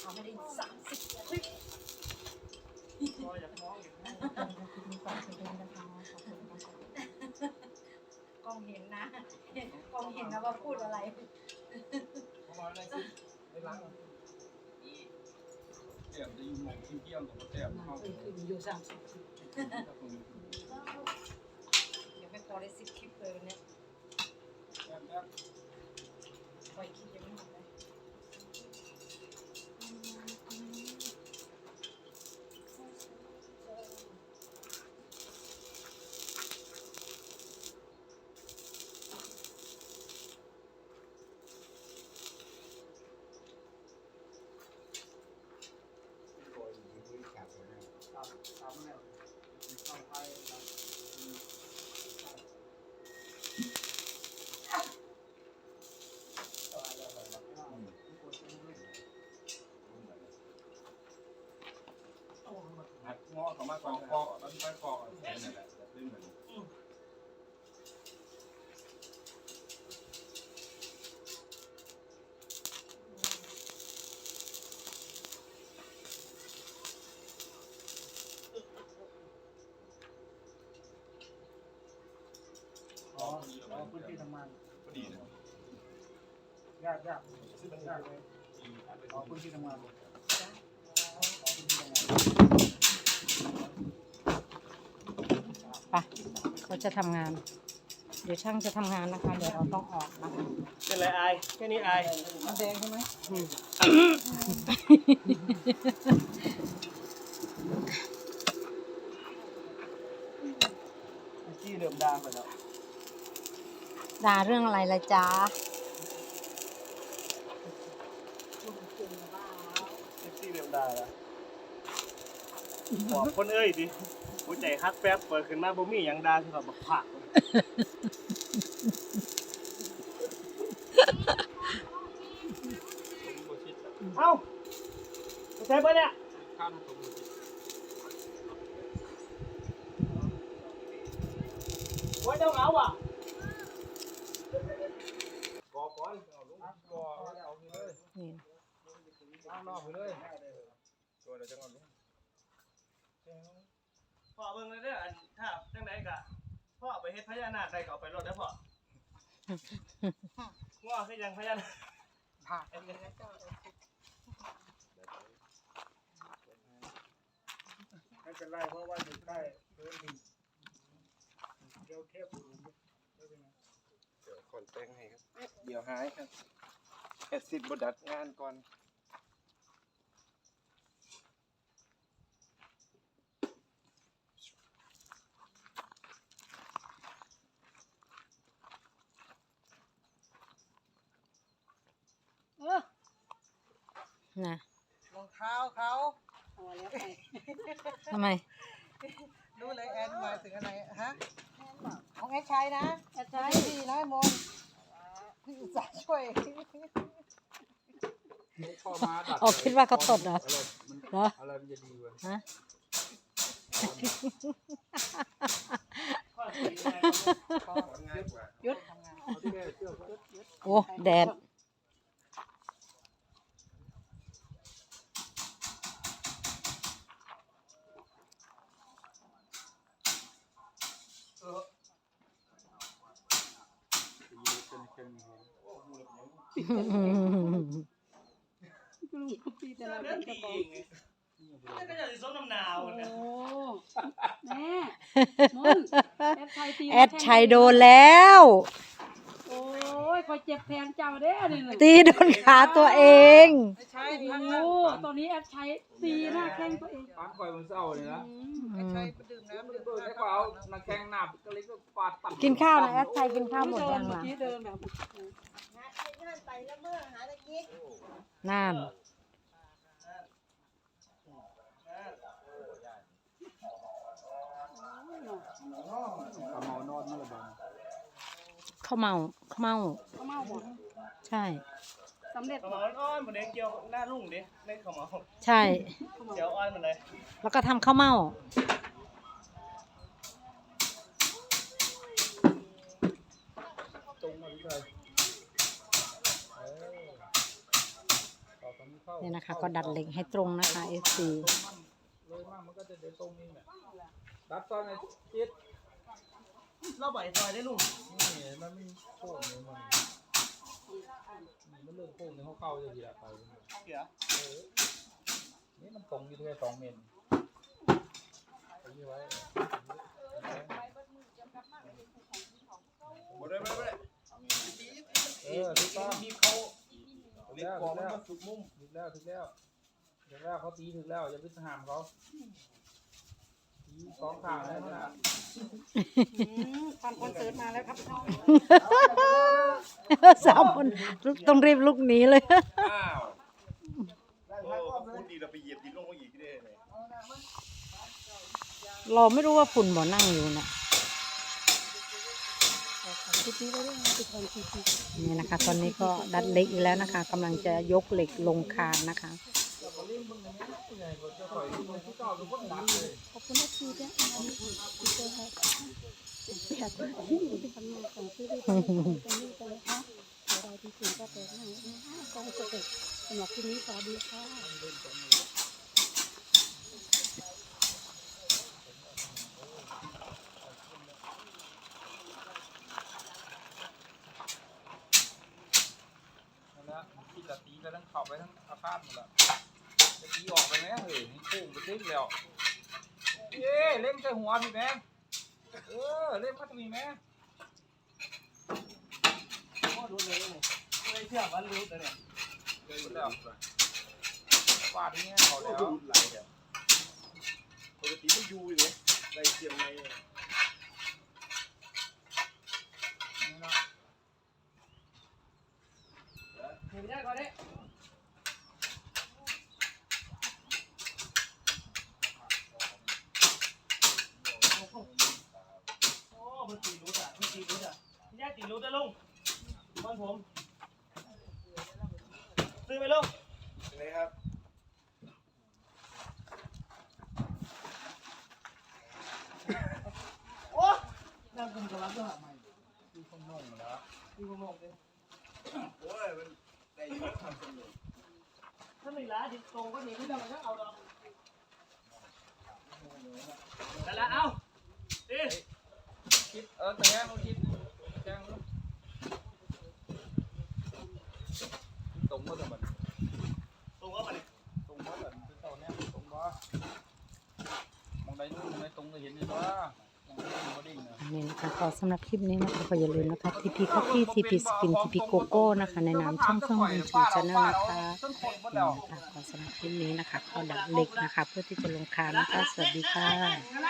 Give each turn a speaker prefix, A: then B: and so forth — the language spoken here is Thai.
A: เอาไม่ได้สามสิบคลิป
B: กอง
A: เห็นนะกองเห็นนะว่าพูดอะไร
B: เพราะว่าอะไรคือในร้านแต้มจะอยู่หมองที่เกี่ยวกับแต้มเข้าคื
A: ออยู่สามสิบเดี๋ยวไม่พอได้สิบคลิปเลยเนี้ย
B: แต้มแต้ม
A: ปล่อยคลิปยังไม่หมดเลย
B: งอเขามาก่อนคอแล้วค่อยคอนั่นแหละลื่นเหมือน
C: อ๋ออ๋อพื้นที่ทำงาน
B: พอดีนะ
C: ยากยากยากเลยอ๋อพื้นที่ทำงานอ๋อพื้นที่ทำงาน
D: ไป เขาจะทำงาน เดี๋ยวช่างจะทำงานนะคะ เดี๋ยวเราต้องออกนะคะ
E: เป็นไรอายแค่นี้อาย
C: น้ำแดงใช่ไหม
E: เมื่อกี้เริ่มดามไปแล้ว
D: ด่าเรื่องอะไรละจ๊ะ
E: เมื่อกี้เริ่มดาแล้ว บอกคนเอ้ยดิหัวใจฮักแป๊บเปิดขึ้นมาบ่มีหยังดาคือแบบบักผักเอ้าใช่ปะเนี่ย
B: ข้ามตรง
E: ว่าเจ้าเหงาอะ
B: กอก่อนเอาลงกอเอาไปเลย
D: นี่
B: ข้างนอกไปเลยตัวเดี๋ยวจะเอาลง
E: พ่อเบิ่งเลยเด้ออันถ้าจังไดกะพ่อไปเฮ็ดพญานาคได้ก็เอาไปรถได้อพ่อง้อคือยังพญานาค
C: ผักไม่เป็นไรเพราะว่าอยู่ใกล้พื้นดินเดี๋ยวเทปอยู่ไม่เป็นไร
B: เดี๋ยวคนแต่งให้ครับ เดี๋ยวหายครับแอดซิดบดัดงานก่อน
D: นะ
F: รองเท้าเขา
D: ทำไม
F: รู้เลยแอนหมายถึงอะไรฮะของแอดชัยนะแอดชัยดีนะมนพี่อุตส่าห์ช่วย
B: เข้ามาดัด
D: อ๋อคิดว่าเขาตดเหรอ
B: อะไรมัน
D: เหรอ
B: อะไรมันจะดีวะ
D: ฮะ
E: พ่อสิได้
B: ง่ายกว่า
F: ยุดทำงาน
B: เอาที่แม่เชื่อเขา
D: โอ้แดด
B: เรื่
E: องดีเองไงนี่ก็จะสิสมน้ำหนาวเนี่ย
G: โอ้แม่มนแอดชัยตี
D: แอดชัยโดนแล้ว
G: โอ้ยคอยเจ็บแทนเจ้าเด้อนี่เลย
D: ตีโดนขาตัวเอง
F: ไม่ใช่
G: โอ้
F: ทั้ง
G: โห
F: นั้น
G: ตอนนี้แอดชัยตีหน้าแข้งตัวเอง
B: ปานคอยมันเศร้าเลยนะ
G: อืม
F: แอดชัยไปดื่มน้ำดื่ม
B: เปิด
F: น้ำ
B: ให้เขาเอานักแข่งหนับก็เลยก็ปาดตัด
D: กินข้าวนะแอดชัยกินข้าวหมด
G: เดิ
D: ยั
G: น
D: ง
G: เมื่อ
D: ล่ะ
G: กี้เดินแบบ
D: นั่น
B: เอาหมอนอนมาละบัง
D: ข้าวเมาข้าวเมา
G: เขาเมาหมด
D: ใช่
G: สำเร็จ
E: ขมอ้อนๆบ่ได้เกี่ยวหน้ารุ่งดิในขมเอา
D: ใช่
E: เดี๋ยวอ้อนมันเลย
D: แล้วก็ทำข้าวเมา
B: ตรงมาเลยเออต่อไป
C: เนี่
D: ยนะคะ ก็ดัดเหล็กให้ตรงนะคะ FC
C: เลยมากมันก็จะเดินตรงนี้แหละดัดซอยในจิต
E: เราบ่อยซอยได้ลุง
C: นี่มันไม่โค้งเลยมันมันเรื่องโค้งเนี่ยเขาเข้าจะทีละไปนี่มันตรงอยู่ที่สองเมนเอาไว้
B: บ่ได้บ่ได้บ่ได้
C: เออถูกต้อง
B: มีเขาเล็กกว่ามันก็สุดมุม
C: ถูกแล้วถูกแล้วถูกแล้วเขาตีถูกแล้วอย่าไปห้ามเขาตีสองข้างเลยนะ
F: ฟันคอนเสิร์ตมาแล้วครับพี่น้อง
D: สามคนต้องรีบลุกหนีเลย
B: อ้าวโอ้พูดดีเราไปเหยียบดินลงมาอีกได้เลย
D: เราไม่รู้ว่าฝุ่นบ่นั่งอยู่นะ
G: คลิป นี่นะคะ
D: ตอนนี้ก็ดัดเหล็กอีกแล้วนะคะกำลังจะยกเหล็กลงคานนะคะ
G: ขอบคุณที่ได้อ่านที่เจอให้อยากที่อยู่ที่ทำงานของที่ได้ทำกันนี่กันเลยค่ะอะไรที่สิ่งก็เปิดให้นะคะกองเสด็จสำหรับที่นี้สวัสดีค่ะ
C: นั่นแหละที่จะตีก็ต้องเข้าไป ทั้งอาคารหมดและจะตีออกไปไหมเฮ้ยนี่โค้งไปตึ้งแล้วเย้เล่นใส่หัวพี่แม่เออเล่นมาตรงนี้แม่
E: พ่อดูเลยเนี่ยไม่เชื่อวันรู้แต่เนี่ย
C: เดินแล้วฟาดนี่เขาแล้ว
B: ดูไหลครับปกติมันอยู่เลยไรเสียงไม่
C: นี่นะ
E: เห็นได้ก่อนเด้โอ้ มันตีรู้จ้ะมันตีรู้จ้ะพี่ย่าตีรู้จ้ะลุงบ้านผม ซื้อไปลุง
B: เลยครับ
E: โอ้นั่งคุมกำลังด้วย
C: คือคนนุ่งแล้ว
E: ดูผมมองเลย
B: โอ้ยมันได้อยินทำสนุก
E: ถ้าไม่ล้าดิตรงก็หนีไม่ได้มันก็เอาดอกแต่ละเอาดิ
C: คิดเออแต่แง่เขาคิดแจ้งตรงก็จะมัน
E: ตรงมาเลย
C: ตรงว่าแบบเป็นเต่าเนี่ยตรงว่ามองใดนู่นมองใดตรงก็เห็นอยู่ว่านี่นะ
D: คะก็สำหรับคลิปนี้นะคะก็อย่าลืมนะคะ TP Coffee TP Skin TP Coco นะคะ ในนามช่องเครื่องบินชูชาแนลนะคะ
C: ต้นคนหมด
D: นี่
C: แล้ว
D: นะคะก็สำหรับคลิปนี้นะคะก็ดัดเล็กนะคะ เพื่อที่จะลงคานะคะ สวัสดีค่ะ